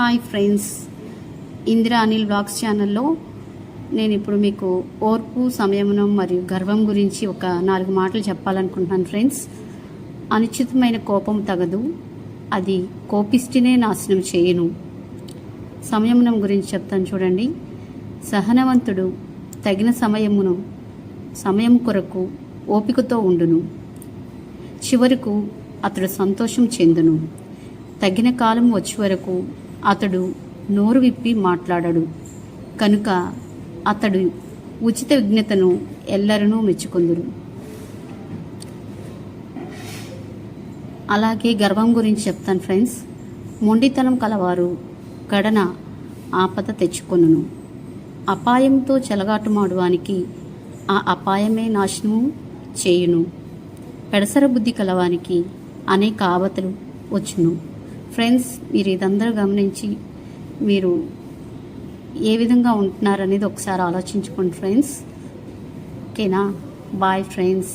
Hi friends Indira Anil blogs ఛానల్లో నేను ఇప్పుడు మీకు ఓర్పు సంయమనం మరియు గర్వం గురించి ఒక నాలుగు మాటలు చెప్పాలనుకుంటున్నాను ఫ్రెండ్స్ అనుచితమైన కోపం తగదు. అది కోపిష్టినే నాశనం చేయను. సంయమనం గురించి చెప్తాను చూడండి. సహనవంతుడు తగిన సమయమును సమయం కొరకు ఓపికతో ఉండును. చివరకు అతడు సంతోషం చెందును. తగిన కాలం వచ్చే వరకు అతడు నోరు విప్పి మాట్లాడడు. కనుక అతడు ఉచిత విజ్ఞతను ఎల్లరనూ మెచ్చుకుందురు. అలాగే గర్వం గురించి చెప్తాను ఫ్రెండ్స్. మొండితనం కలవారు గడన ఆపద తెచ్చుకొనును. అపాయంతో చెలగాటమాడువానికి ఆ అపాయమే నాశనము చేయును. పెడసర బుద్ధి కలవానికి అనేక ఆవతలు వచ్చును. ఫ్రెండ్స్ మీరు ఇదందరూ గమనించి మీరు ఏ విధంగా ఉంటున్నారనేది ఒకసారి ఆలోచించుకోండి ఫ్రెండ్స్ ఓకేనా బాయ్ ఫ్రెండ్స్